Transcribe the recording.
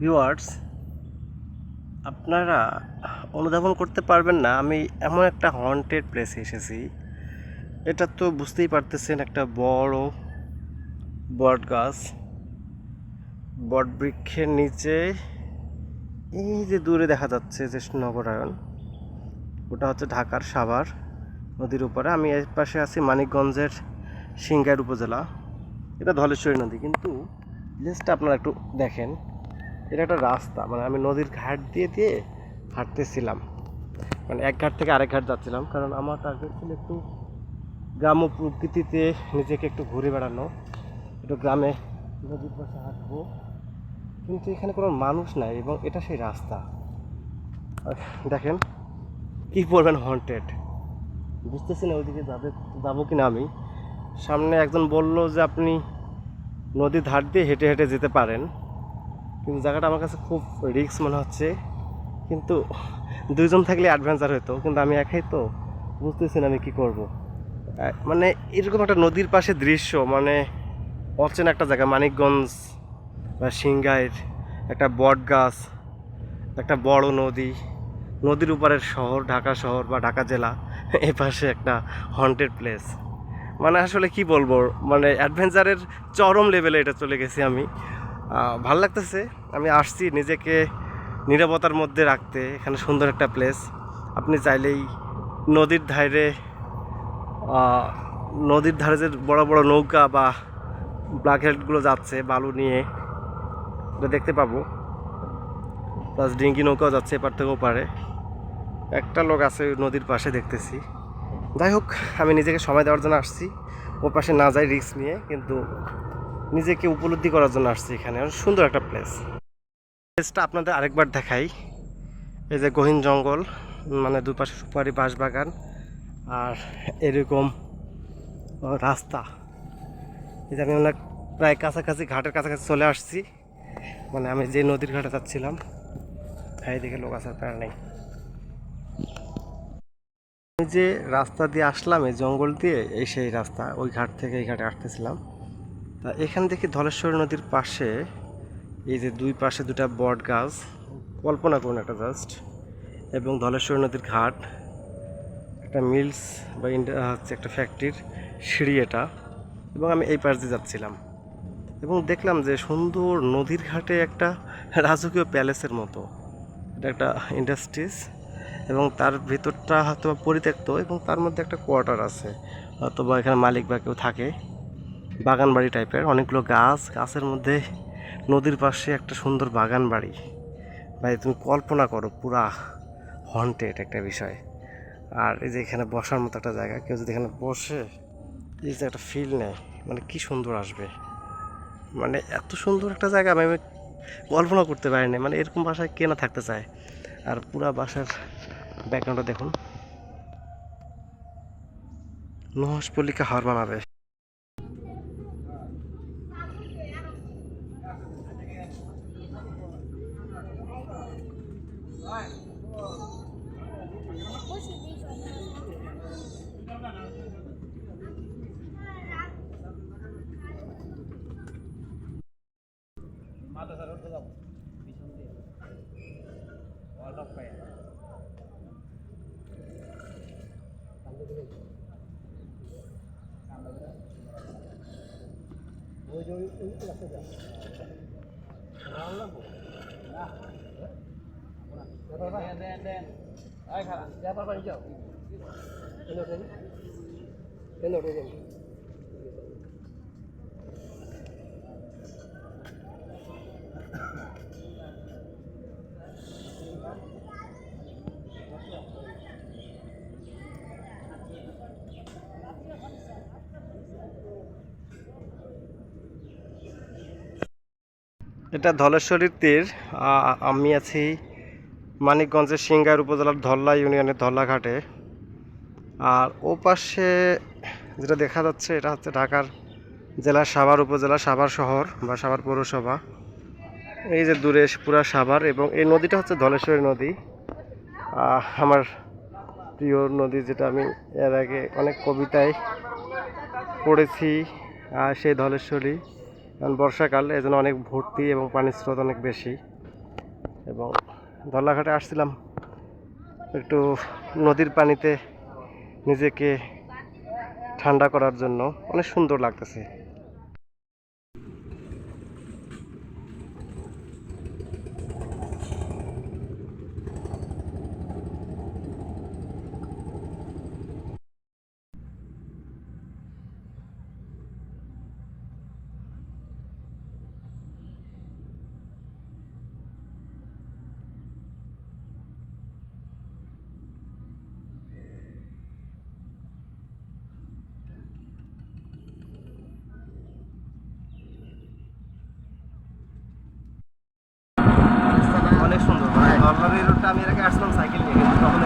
Viewers আপনারা অনুধাবন করতে পারবেন না, আমি এমন একটা হন্টেড প্লেসে এসেছি। এটা তো বুঝতেই পারতেছেন, একটা বড় বট গাছ। বট বৃক্ষের নিচে, এই যে দূরে দেখা যাচ্ছে যে নগরায়ণ, ওটা হচ্ছে ঢাকার সাভার নদীর উপরে। আমি এর পাশে আছি মানিকগঞ্জের সিংগাইর উপজেলা। এটা ধলেশ্বরী নদী, কিন্তু প্লেসটা আপনারা একটু দেখেন। এটা একটা রাস্তা। মানে আমি নদীর ঘাট দিয়ে দিয়ে হাঁটতেছিলাম। মানে এক ঘাট থেকে আরেক ঘাট যাচ্ছিলাম। কারণ আমার টার্গেট ছিল একটু গ্রাম্য প্রকৃতিতে নিজেকে একটু ঘুরে বেড়ানো। একটু গ্রামে নদীর পাশে হাঁটবো। কিন্তু এখানে কোনো মানুষ নাই এবং এটা সেই রাস্তা। দেখেন কী বলবেন হন্টেড বুঝতেছি না ওইদিকে যাবে, যাব কি না আমি। সামনে একজন বলল যে আপনি নদীর ধার দিয়ে হেঁটে হেঁটে যেতে পারেন। কিন্তু জায়গাটা আমার কাছে খুব রিস্ক মনে হচ্ছে। কিন্তু দুইজন থাকলে অ্যাডভেঞ্চার হতো কিন্তু আমি একাই তো বুঝতেছি না আমি কী করব। মানে এরকম একটা নদীর পাশে দৃশ্য মানে অচেনা একটা জায়গা, মানিকগঞ্জ বা সিংগাইর, একটা বট গাছ একটা বড় নদী, নদীর উপরের শহর, ঢাকা শহর বা ঢাকা জেলা, এ পাশে একটা হন্টেড প্লেস মানে আসলে কি বলব মানে অ্যাডভেঞ্চারের চরম লেভেলে এটা চলে গেছি আমি। ভালো লাগতেছে। আমি আসছি নিজেকে নিরাপত্তার মধ্যে রাখতে। এখানে সুন্দর একটা প্লেস আপনি চাইলেই নদীর ধারে নদীর ধারে যে বড় বড় নৌকা বা ব্ল্যাক হেডগুলো যাচ্ছে, বালু নিয়ে, এটা দেখতে পাবো। প্লাস ডিঙ্গি নৌকাও যাচ্ছে এপার থেকেও পারে একটা লোক আছে নদীর পাশে দেখতেছি। যাই হোক, আমি নিজেকে সময় দেওয়ার জন্য আসছি। ও পাশে না যাই রিস্ক নিয়ে, কিন্তু নিজেকে উপলব্ধি করার জন্য আসছি এখানে। সুন্দর একটা প্লেস প্লেসটা আপনাদের আরেকবার দেখাই। এই যে গহীন জঙ্গল মানে দুপাশে সুপারি বাঁশ বাগান আর এরকম রাস্তা। যে আমি অনেক প্রায় কাছাকাছি, ঘাটের কাছাকাছি চলে আসছি। মানে আমি যে নদীর ঘাটে যাচ্ছিলাম হ্যাঁ দেখে লোক আসার প্যারা নেই। আমি যে রাস্তা দিয়ে আসলাম, এই জঙ্গল দিয়ে, এই সেই রাস্তা, ওই ঘাট থেকে এই ঘাটে আসতেছিলাম। তা এখান থেকে ধলেশ্বরী নদীর পাশে এই যে দুই পাশে দুটা বট গাছ, কল্পনা করুন একটা জাস্ট, এবং ধলেশ্বরী নদীর ঘাট, একটা মিলস বা হচ্ছে একটা ফ্যাক্টরির সিঁড়ি এটা, এবং আমি এই পাশ দিয়ে যাচ্ছিলাম। এবং দেখলাম যে সুন্দর নদীর ঘাটে একটা রাজকীয় প্যালেসের মতো, এটা একটা ইন্ডাস্ট্রিজ, এবং তার ভিতরটা হয়তো পরিত্যক্ত, এবং তার মধ্যে একটা কোয়ার্টার আছে অথবা এখানে মালিক বা কেউ থাকে। বাগান বাড়ি টাইপের। অনেকগুলো গাছ, গাছের মধ্যে নদীর পাশে একটা সুন্দর বাগান বাড়ি ভাই, তুমি কল্পনা করো, পুরা হন্টেড একটা বিষয়। আর এই যে এখানে বসার মতো একটা জায়গা, কেউ যদি এখানে বসে এই যে একটা ফিল নেয় মানে কি সুন্দর আসবে। মানে এত সুন্দর একটা জায়গা, আমি কল্পনা করতে পারিনি। মানে এরকম বাসায় কে না থাকতে চায়। আর পুরা বাসার ব্যাকগ্রাউন্ডটা দেখুন। নহসপল্লিকা হার বানাবে। মাদ্রাসা রোড যাব। পিছন দিয়ে। অল্প পায় ওই যে ওই রাস্তা যা লাগবো না। দেন দেন দেন। খারাপ ব্যাপার বাড়ি যাও কেন এটা ধলেশ্বরীর তীর আমি আছি মানিকগঞ্জের সিংগার উপজেলার ধল্লা ইউনিয়নের ধল্লাঘাটে। আর ও পাশে যেটা দেখা যাচ্ছে, এটা হচ্ছে ঢাকার জেলার সাভার উপজেলা, সাভার শহর বা সাভার পৌরসভা। এই যে দূরে পুরা সাভার এবং এই নদীটা হচ্ছে ধলেশ্বরী নদী। আমার প্রিয় নদী যেটা আমি এর আগে অনেক কবিতায় পড়েছি সেই ধলেশ্বরী। কারণ বর্ষাকাল এই জন্য অনেক ভর্তি এবং পানির স্রোত অনেক বেশি। এবং দলাঘাটে আসছিলাম একটু নদীর পানিতে নিজেকে ঠান্ডা করার জন্য। অনেক সুন্দর লাগতেছে অনেক সুন্দর মানে রোডটা আমি এর আগে আসলাম সাইকেল নিয়ে কিন্তু তখন